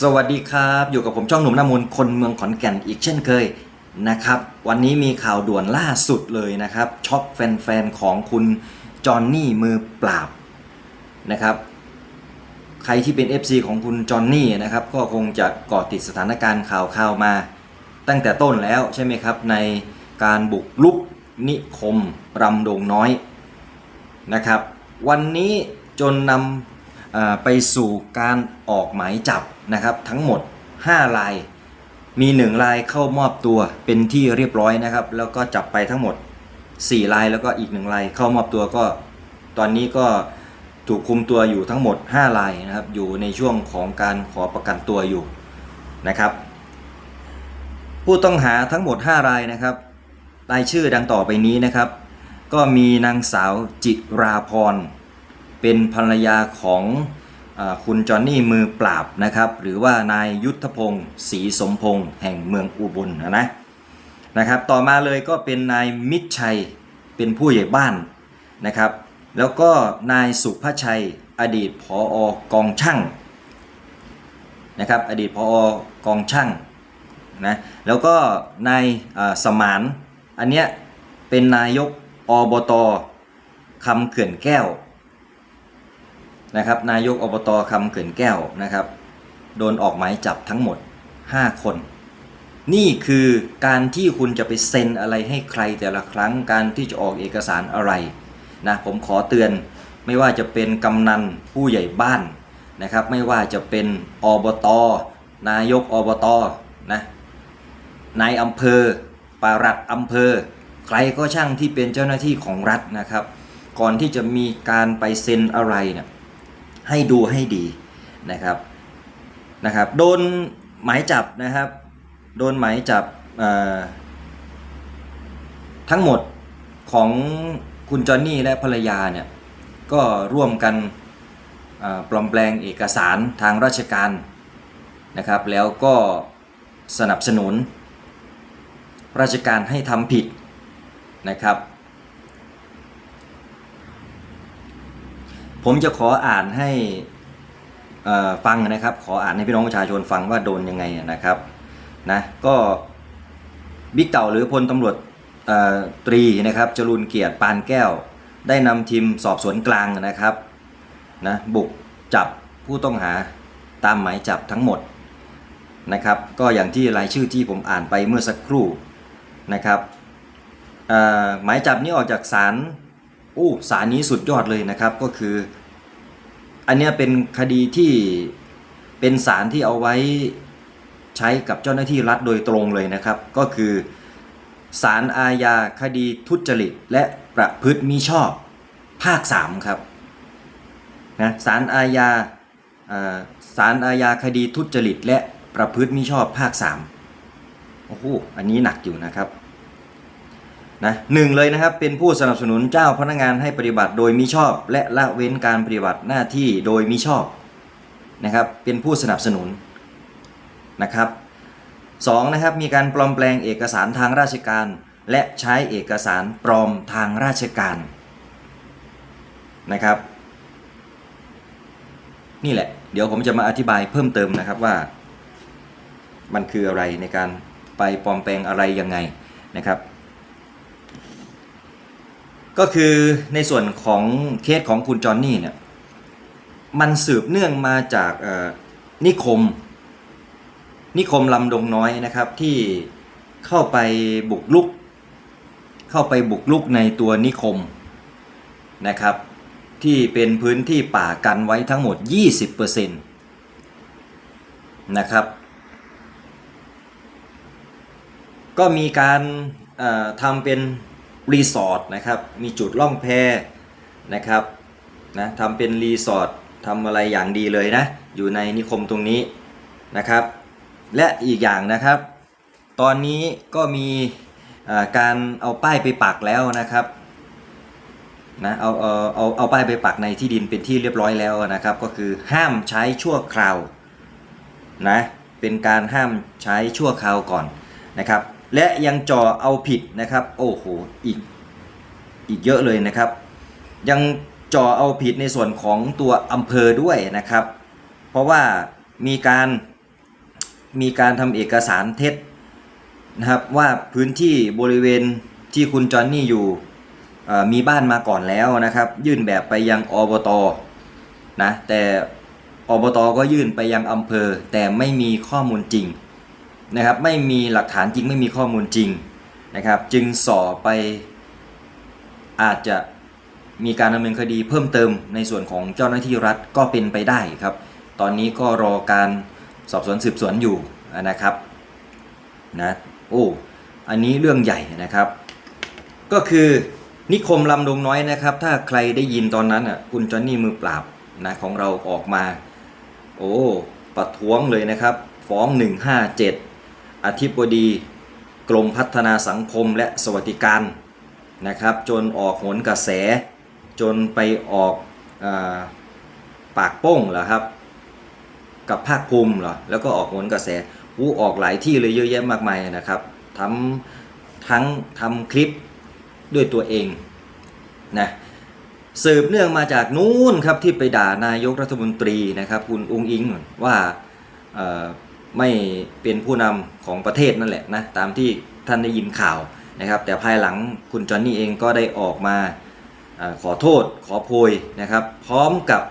สวัสดีครับ อยู่กับผมช่องหนุ่มหน้ามนต์คนเมืองขอนแก่นอีกเช่นเคยนะครับ วันนี้มีข่าวด่วนล่าสุดเลยนะครับ ช็อกแฟนๆ ของคุณจอห์นนี่มือปราบนะครับ ใครที่เป็น FC ของคุณจอห์นนี่นะครับ ก็คงจะเกาะติดสถานการณ์ข่าวข่าวมา ตั้งแต่ต้นแล้วใช่ไหมครับ ในการบุกลุกนิคมรำโดงน้อยนะครับ วันนี้จนนำ ไปสู่การออกหมายจับนะครับ ทั้งหมด5ลาย มี1ลายเข้ามอบตัวเป็นที่เรียบร้อยนะครับ แล้วก็จับไปทั้งหมด4ลายแล้วก็อีก1ลายเข้ามอบตัวก็ ตอนนี้ก็ถูกคุมตัวอยู่ทั้งหมด5ลายนะครับ อยู่ในช่วงของการขอประกันตัวอยู่นะครับ ผู้ต้องหาทั้งหมด 5 รายนะครับรายชื่อดังต่อไปนี้นะครับ ก็มีนางสาวจิราพร เป็นภรรยาของอคุณจอห์นนี่มือปราบนะครับ หรือว่านายยุทธพงศ์ศรีสมพงศ์แห่งเมืองอุบลนะนะนะครับ ต่อมาเลยก็เป็นนายมิตรชัยเป็นผู้ใหญ่บ้านนะครับ แล้วก็นายสุภชัยอดีตผออกองช่างนะครับ อดีตผอกองช่างนะแล้วก็นายสมานอันเนี้ยเป็นนายกอบตคำเขื่อนแก้ว นะครับนายกอบตคำเขื่อนแก้วนะครับโดนออกหมายจับทั้งหมด 5 คน นี่คือการที่คุณจะไปเซ็นอะไรให้ใครแต่ละครั้งการที่จะออกเอกสารอะไรนะผมขอเตือนไม่ว่าจะเป็นกำนันผู้ใหญ่บ้านนะครับ ไม่ว่าจะเป็นอบตนายกอบตนะนายอำเภอปารัดอำเภอ ใครก็ช่างที่เป็นเจ้าหน้าที่ของรัฐนะครับ ก่อนที่จะมีการไปเซ็นอะไรเนี่ย ให้ดูให้ดีนะครับนะครับโดนหมายจับนะครับโดนหมายจับทั้งหมดของคุณจอห์นนี่และภรรยาเนี่ยก็ร่วมกันปลอมแปลงเอกสารทางราชการนะครับ แล้วก็สนับสนุน ราชการให้ทำผิดนะครับ ผมจะขออ่านให้ฟังนะครับ ขออ่านให้พี่น้องประชาชนฟังว่าโดนยังไงนะครับนะก็บิ๊กเต่าหรือพลตำรวจตรีนะครับจรูนเกียรติปานแก้ว ได้นำทีมสอบสวนกลางนะครับนะบุกจับผู้ต้องหาตามหมายจับทั้งหมดนะครับก็อย่างที่รายชื่อที่ผมอ่านไปเมื่อสักครู่นะครับหมายจับนี้ออกจากศาล อู้ศาลนี้สุดยอดเลยนะครับก็คือ อันเนี้ยเป็นคดีที่เป็นสารที่เอาไว้ใช้กับเจ้าหน้าที่รัฐโดยตรงเลยนะครับ ก็คือสารอาญาคดีทุจริต และประพฤติมิชอบภาค 3 ครับนะสารอาญาอ่าสารอาญาคดีทุจริต และประพฤติมิชอบภาค 3 โอ้โห อันนี้หนักอยู่นะครับ นะหนึ่งเลยนะครับเป็นผู้สนับสนุนเจ้าพนักงานให้ปฏิบัติโดยมิชอบ และละเว้นการปฏิบัติหน้าที่โดยมิชอบนะครับเป็นผู้สนับสนุนนะครับสองนะครับมีการปลอมแปลงเอกสารทางราชการ และใช้เอกสารปลอมทางราชการนะครับ นี่แหละ เดี๋ยวผมจะมาอธิบายเพิ่มเติมนะครับว่า มันคืออะไรในการไปปลอมแปลงอะไรยังไงนะครับ ก็คือในส่วนของเคสของคุณจอห์นนี่เนี่ยมันสืบเนื่องมาจากนิคม นิคมลำดงน้อยนะครับที่เข้าไปบุกลุก เข้าไปบุกลุกในตัวนิคมนะครับ ที่เป็นพื้นที่ป่ากันไว้ทั้งหมด 20%นะครับ ก็มีการทำเป็น รีสอร์ทนะครับมีจุดล่องแพนะครับนะทำเป็นรีสอร์ททำอะไรอย่างดีเลยนะ อยู่ในนิคมตรงนี้นะครับ และอีกอย่างนะครับ ตอนนี้ก็มีการเอาป้ายไปปักแล้วนะครับนะเอาเอาเอาเอาป้ายไปปักในที่ดินเป็นที่เรียบร้อยแล้วนะครับ ก็คือห้ามใช้ชั่วคราวนะเป็นการห้ามใช้ชั่วคราวก่อนนะครับ และยังจ่อเอาผิดนะครับ โอ้โหอีกอีกเยอะเลยนะครับ ยังจ่อเอาผิดในส่วนของตัวอำเภอด้วยนะครับ เพราะว่ามีการมีการทำเอกสารเท็จนะครับว่าพื้นที่บริเวณที่คุณจอห์นนี่อยู่มีบ้านมาก่อนแล้วนะครับ ยื่นแบบไปยังอบตนะแต่อบตก็ยื่นไปยังอำเภอ แต่ไม่มีข้อมูลจริง นะครับไม่มีหลักฐานจริงไม่มีข้อมูลจริงนะครับ จึงสอบไปอาจจะมีการดำเนินคดีเพิ่มเติมในส่วนของเจ้าหน้าที่รัฐก็เป็นไปได้ครับ ตอนนี้ก็รอการสอบสวนสืบสวนอยู่นะครับนะโอ้อันนี้เรื่องใหญ่นะครับ ก็คือนิคมลำดงน้อยนะครับ ถ้าใครได้ยินตอนนั้นอะคุณจอนนี่มือปราบนะของเราออกมา โอ้ประท้วงเลยนะครับ ฟ้อง 157 อธิบดีกรมพัฒนาสังคมและสวัสดิการนะครับ จนออกโหนกระแส จนไปออกอปากโป้งเหรอครับ กับภาคภูมิเหรอแล้วก็ออกโหนกระแสวูออกหลายที่เลยเยอะแยะมากมายนะครับทำทั้งทำคลิปด้วยตัวเองนะสืบเนื่องมาจากนู้นครับที่ไปด่านายกรัฐมนตรีนะครับคุณอุ้งอิงว่า ไม่เป็นผู้นำของประเทศนั่นแหละนะตามที่ท่านได้ยินข่าวนะครับ แต่ภายหลังคุณจอนนี่เองก็ได้ออกมาขอโทษขอโพยนะครับ พร้อมกับ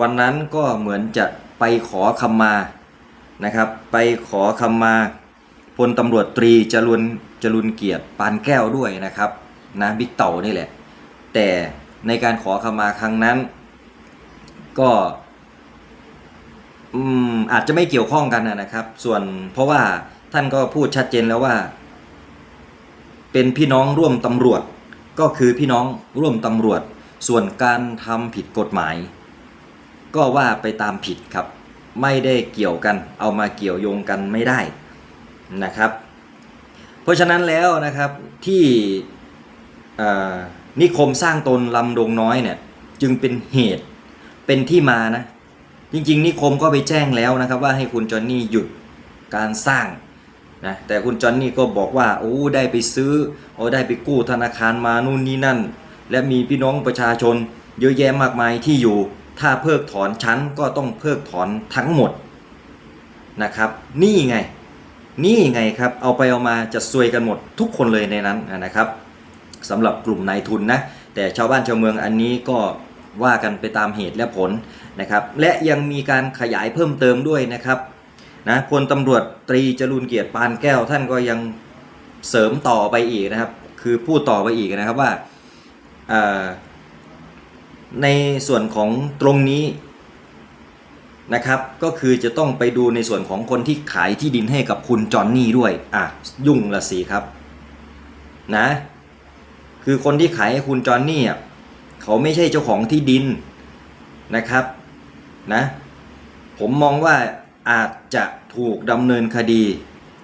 วันนั้นก็เหมือนจะไปขอคำมานะครับ ไปขอคำมาพลตำรวจตรีจรุนจรุนเกียรติปานแก้วด้วยนะครับนะบิ๊กเต่านี่แหละ แต่ในการขอคำมาครั้งนั้น ก็ อืมอาจจะไม่เกี่ยวข้องกันนะครับ ส่วนเพราะว่าท่านก็พูดชัดเจนแล้วว่า เป็นพี่น้องร่วมตำรวจ ก็คือพี่น้องร่วมตำรวจ ส่วนการทำผิดกฎหมาย ก็ว่าไปตามผิดครับ ไม่ได้เกี่ยวกัน เอามาเกี่ยวโยงกันไม่ได้นะครับ เพราะฉะนั้นแล้วนะครับที่นิคมสร้างตนลำดงน้อยเนี่ยจึงเป็นเหตุเป็นที่มานะ จริงๆนิคมก็ไปแจ้งแล้วนะครับ ว่าให้คุณจอนนี่หยุดการสร้างนะแต่คุณจอนนี่ก็บอกว่าโอ้ได้ไปซื้อโอ้ได้ไปกู้ธนาคารมานู่นนี่นั่น และมีพี่น้องประชาชน เยอะแยะมากมายที่อยู่ ถ้าเพิกถอนชั้นก็ต้องเพิกถอนทั้งหมดนะครับ นี่ไง นี่ไงครับ เอาไปเอามาจะซวยกันหมดทุกคนเลยในนั้นนะครับสำหรับกลุ่มนายทุนนะแต่ชาวบ้านชาวเมืองอันนี้ก็ ว่ากันไปตามเหตุและผลนะครับ และยังมีการขยายเพิ่มเติมด้วยนะครับนะพลตำรวจตรีจรุนเกียรติปานแก้วท่านก็ยังเสริมต่อไปอีกนะครับ คือพูดต่อไปอีกนะครับว่าในส่วนของตรงนี้นะครับ ก็คือจะต้องไปดูในส่วนของคนที่ขายที่ดินให้กับคุณจอนนี่ด้วย อะ ยุ่งละสิครับ นะ คือคนที่ขายให้คุณจอนนี่อะ เขาไม่ใช่เจ้าของที่ดินนะครับนะผมมองว่าอาจจะถูกดำเนินคดี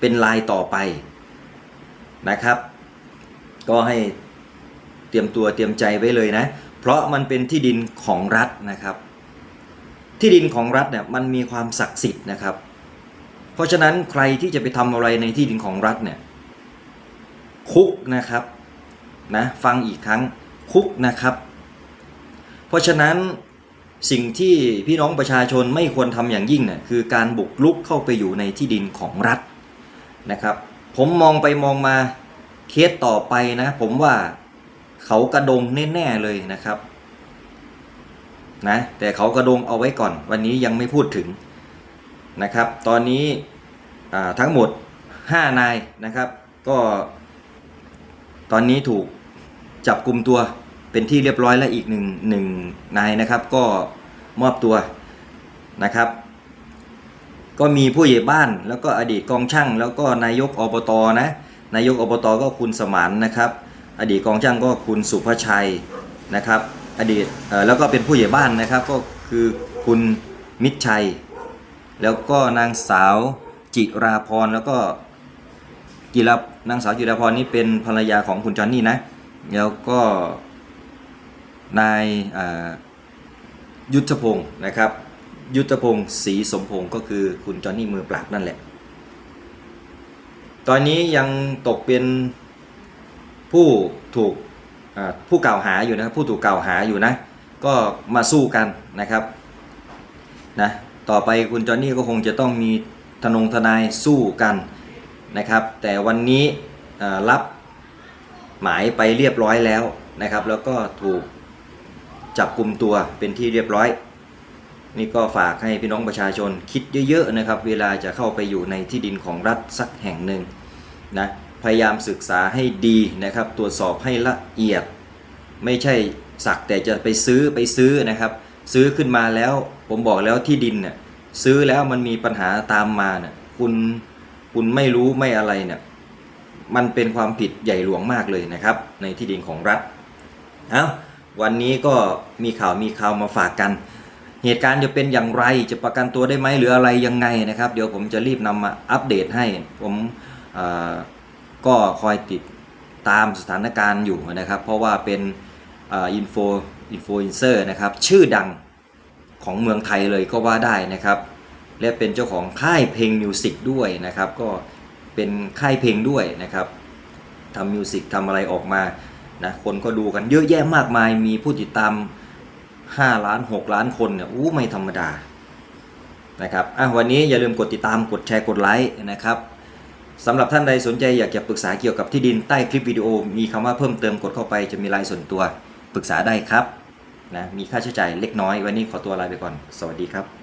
เป็นลายต่อไปนะครับ ก็ให้เตรียมตัวเตรียมใจไว้เลยนะ เพราะมันเป็นที่ดินของรัฐนะครับ ที่ดินของรัฐเนี่ยมันมีความศักดิ์สิทธิ์นะครับ เพราะฉะนั้นใครที่จะไปทำอะไรในที่ดินของรัฐเนี่ยคุกนะครับนะฟังอีกครั้งคุกนะครับ เพราะฉะนั้นสิ่งที่พี่น้องประชาชนไม่ควรทำอย่างยิ่งเนี่ยคือการบุกลุกเข้าไปอยู่ในที่ดินของรัฐนะครับ ผมมองไปมองมาเคสต่อไปนะ ผมว่าเขากระดงแน่ๆเลยนะครับนะแต่เขากระดงเอาไว้ก่อน วันนี้ยังไม่พูดถึงนะครับ ตอนนี้ทั้งหมด 5 นายนะครับ ก็ตอนนี้ถูกจับกลุ่มตัว เป็นที่เรียบร้อยแล้วอีกหนึ่งหนึ่งนายนะครับ ก็มอบตัวนะครับ ก็มีผู้ใหญ่บ้าน แล้วก็อดีตกองช่าง แล้วก็นายกอบตนะนายกอบตก็คุณสมานนะครับ อดีตกองช่างก็คุณสุภชัยนะครับ อดีตแล้วก็เป็นผู้ใหญ่บ้านนะครับก็คือคุณมิตรชัย แล้วก็นางสาวจิราพรแล้วก็จิรานางสาวจิราพรนี่เป็นภรรยาของคุณจอนนี่นะ แล้วก็ นายยุทธพงศ์นะครับ ยุทธพงศ์ศรีสมพงศ์ก็คือคุณจอนนี่มือปราบนั่นแหละ ตอนนี้ยังตกเป็นผู้ถูกผู้กล่าวหาอยู่นะครับผู้ถูกกล่าวหาอยู่นะ ก็มาสู้กันนะครับนะต่อไปคุณจอห์นนี่ก็คงจะต้องมีทนงทนายสู้กันนะครับ แต่วันนี้รับหมายไปเรียบร้อยแล้วนะครับ แล้วก็ถูก จับกลุ่มตัวเป็นที่เรียบร้อย นี่ก็ฝากให้พี่น้องประชาชนคิดเยอะๆนะครับ เวลาจะเข้าไปอยู่ในที่ดินของรัฐสักแห่งหนึ่งนะพยายามศึกษาให้ดีนะครับ ตรวจสอบให้ละเอียด ไม่ใช่สักแต่จะไปซื้อไปซื้อนะครับ ซื้อขึ้นมาแล้วผมบอกแล้วที่ดินเนี่ยซื้อแล้วมันมีปัญหาตามมาเนี่ยคุณคุณไม่รู้ไม่อะไรเนี่ยมันเป็นความผิดใหญ่หลวงมากเลยนะครับ ในที่ดินของรัฐเอา วันนี้ก็มีข่าวมีข่าวมาฝากกัน เหตุการณ์จะเป็นอย่างไรจะประกันตัวได้ไหมหรืออะไรยังไงนะครับ เดี๋ยวผมจะรีบนำมาอัปเดตให้ ผมก็คอยติดตามสถานการณ์อยู่นะครับ เพราะว่าเป็นอินโฟอินฟลูเอนเซอร์นะครับ ชื่อดังของเมืองไทยเลยก็ว่าได้นะครับ และเป็นเจ้าของค่ายเพลงมิวสิกด้วยนะครับ ก็เป็นค่ายเพลงด้วยนะครับทำมิวสิกทำอะไรออกมา นะคนก็ดูกันเยอะแยะมากมายมีผู้ติดตาม 5 ล้าน 6 ล้านคนเนี่ยอู้ไม่ธรรมดานะครับอะวันนี้อย่าลืมกดติดตามกดแชร์กดไลค์นะครับสำหรับท่านใดสนใจอยากจะปรึกษาเกี่ยวกับที่ดินใต้คลิปวิดีโอ มีคำว่าเพิ่มเติมกดเข้าไปจะมีไลน์ส่วนตัวปรึกษาได้ครับนะมีค่าใช้จ่ายเล็กน้อย วันนี้ขอตัวลาไปก่อน สวัสดีครับ